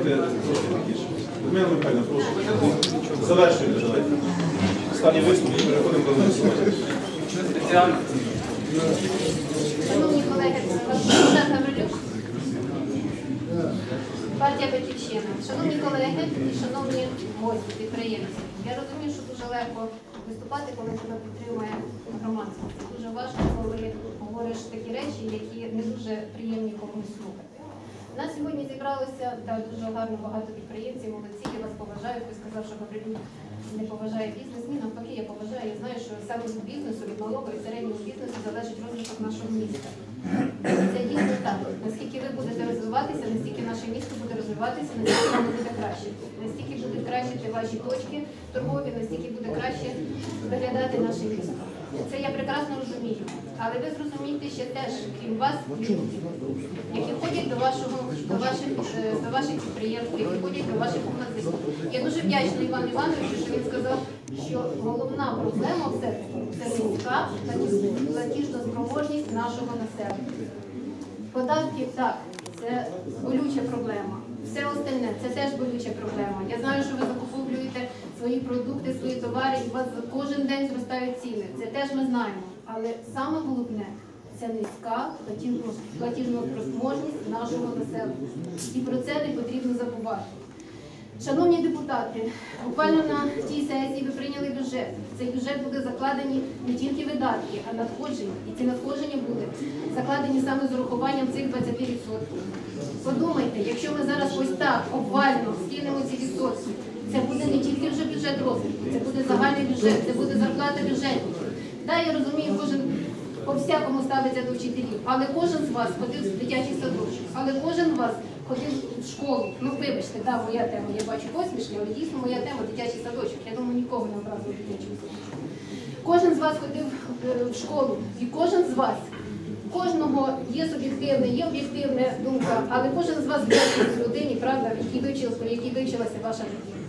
Людмила Михайлівна, прошу. Завершуйте, давайте. Останній виступ і переходимо до голосування. Шановні колеги, Гаврилюк, партія Батьківщина. Шановні колеги і шановні гості, підприємці. Я розумію, що дуже легко виступати, коли тебе підтримує громадськість. Це дуже важко, коли говориш такі речі, які не дуже приємні комусь слухати. Нас сьогодні зібралося та дуже гарно багато підприємців, молодці, я вас поважаю. Хтось сказав, що Гаврилюк не поважає бізнес. Навпаки, я поважаю. Я знаю, що саме від бізнесу, від малого і середнього бізнесу залежить розвиток нашого міста. Це дійсно так. Наскільки ви будете розвиватися, настільки наше місто буде розвиватися, настільки воно буде краще. Настільки будуть кращити ваші точки торгові, настільки буде краще виглядати наше місто. Це я прекрасно розумію. Але ви зрозумієте ще теж, крім вас, які ходять до вашого до ваших е, до ваших підприємств, які ходять до ваших магазинів. Я дуже вдячна Івану Івановичу, що він сказав, що головна проблема все це низька платіжна спроможність нашого населення. Податки так, це болюча проблема. Все остальне це теж болюча проблема. Я знаю, що ви закуповуєте свої продукти, свої товари, і у вас кожен день зростають ціни. Це теж ми знаємо. Але саме головне це низька платіжно- платіжна спроможність нашого населення. І про це не потрібно забувати. Шановні депутати, буквально на тій сесії ви прийняли бюджет. В цей бюджет буде закладені не тільки видатки, а надходження. І ці надходження будуть закладені саме з урахуванням цих 20%. Подумайте, якщо ми зараз ось так обвально скинемо ці відсотки, це буде не тільки вже бюджет розвитку, це буде загальний бюджет, це буде зарплата бюджетників. Так, я розумію, кожен по-всякому ставиться до вчителів, але кожен з вас ходив в дитячий садочок, але кожен з вас ходив в школу. Ну, вибачте, да, моя тема, я бачу посмішки, але дійсно моя тема дитячий садочок. Я думаю, нікого не образив дитячий садочок. Кожен з вас ходив е, в школу, і кожен з вас, кожного є суб'єктивна, є об'єктивна думка, але кожен з вас бачить в людині, правда, в якій вивчилася ваша дитина.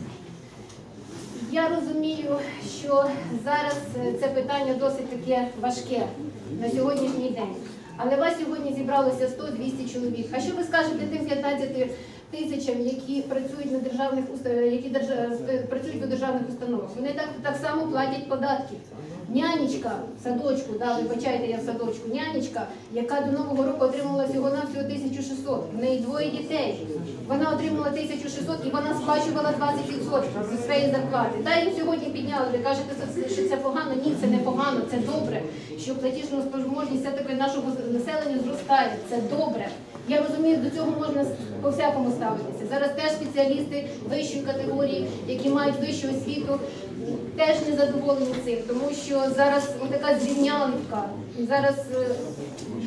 Я розумію, що зараз е, це питання досить таке важке на сьогоднішній день. Але вас сьогодні зібралося 100-200 чоловік. А що ви скажете тим 15 тисячам, які працюють на державних які держа- е, працюють у державних установах? Вони так, так само платять податки. Нянечка садочку, да, вибачайте, я в садочку, нянечка, яка до Нового року отримала всього на всього 1600. В неї двоє дітей. Вона отримала 1600 і вона сплачувала 20% зі своєї зарплати. Та їм сьогодні підняли. Ви кажете, що це погано? Ні, це не погано, це добре. Що платіжна спроможність все-таки нашого населення зростає. Це добре. Я розумію, до цього можна по-всякому ставитися. Зараз теж спеціалісти вищої категорії, які мають вищу освіту, теж не задоволені цим, тому що зараз така зрівнялівка. Зараз е,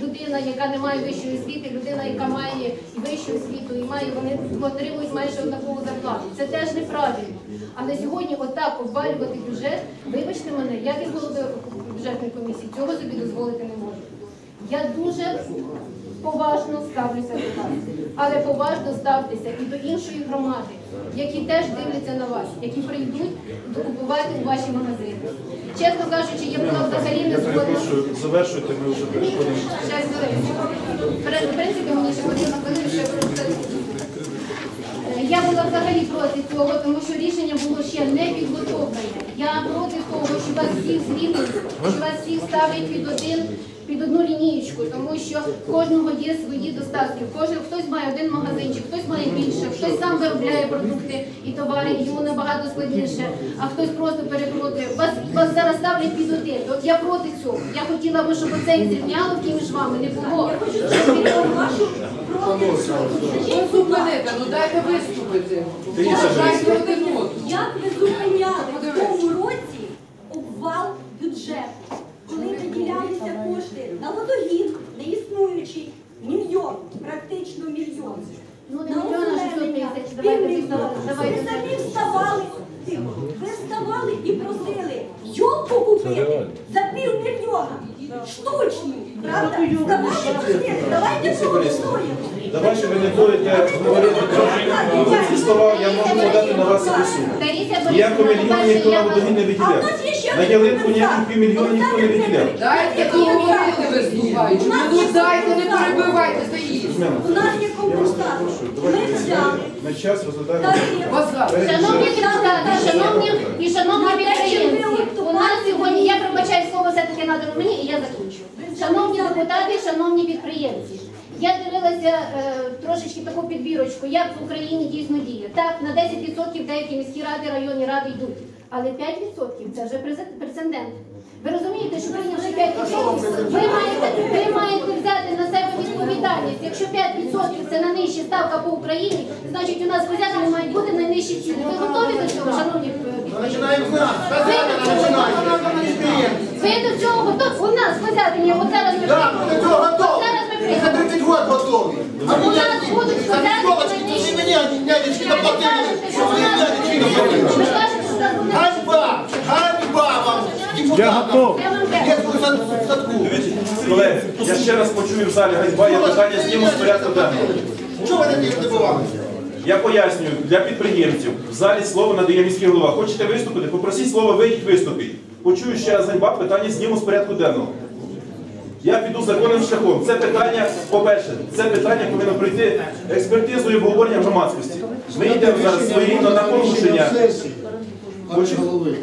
людина, яка не має вищої освіти, людина, яка має і вищу освіту, і має, вони отримують майже однакову зарплату. Це теж неправильно. Але сьогодні отак обвалювати бюджет, вибачте мене, я як голови бюджетної комісії цього собі дозволити не можу. Я дуже поважно ставлюся до вас, але поважно ставтеся і до іншої громади, які теж дивляться на вас, які прийдуть докупувати у ваші магазини. Чесно кажучи, я була взагалі не згодна. завершуйте, ми вже. Щас, хвилинку. В принципі, мені ще потрібно хвилину, ще про це. Е, Я була взагалі проти цього, тому що рішення було ще не підготовлене. Я проти того, що вас всіх зрівнюють, що вас всіх ставлять під один. Під одну лінієчку, тому що кожного є свої достатки. Кожен хтось має один магазинчик, хтось має більше, хтось сам виробляє продукти і товари, і йому набагато складніше, а хтось просто перекрутує. Вас вас зараз ставлять під один. От я проти цього. Я хотіла би, щоб оце і зрівняло між вами не було. Щоб від вашу Ви зупините, ну дайте виступити. Дайте один одному. Як ви зупиняли в тому році обвал бюджету, коли виділялися кошти на водогін, неіснуючий, мільйон, практично мільйон. Ну, не На мільйон, а 600 тисяч. Давайте півмільйона. давайте. Ви самі вставали, тихо, ви вставали і просили йолку купити за півмільйона. Штучну, правда? Вставали і просили, давайте проголосуємо. Давайте ви не будете говорити про слова, я можу подати на вас суду. Таїсія Ніякого мільйона ніхто на по-перше, я водогін не виділяв. На ялинку ніяких півмільйона ніхто не виділяв. Дайте договорити виступаючи. Ну дайте, не перебивайте, стоїть. У нас є Ми взяли. на час розглядаємо. Шановні депутати, шановні і шановні підприємці, у нас сьогодні, я пробачаю слово все-таки надано мені і я закінчу. Шановні депутати, шановні підприємці, я дивилася е, трошечки таку підбірочку, як в Україні дійсно діє. Так, на 10% деякі міські ради, районні ради йдуть, але 5% це вже прецедент. Ви розумієте, що прийнявши 5%, ви маєте, ви маєте взяти на себе відповідальність. Якщо 5% це найнижча ставка по Україні, значить у нас позятини мають бути найнижчі ціни. Ви готові до цього, шановні. Починаємо з нас. Ви до цього готові? У нас позятині, от зараз Так, до цього От готові. зараз ми Ми за прийдемо. 30 років готові. А ви будуть за сказати, що ви мені дядечки доплатили, що ви дядечки. Ганьба! Ганьба вам, Я готов. Я садку. Колеги, я ще раз почую в залі ганьба, я питання зніму з порядку денного. Чого ви такі здивувалися? Я пояснюю для підприємців. В залі слово надає міський голова. Хочете виступити? Попросіть слово, вийдіть, виступіть. Почую ще раз ганьба, питання зніму з порядку денного. Я піду законним шляхом. Це питання, по-перше, це питання повинно пройти експертизу і обговорення громадськості. Ми йдемо зараз своєрідно на порушення. Хочу голови.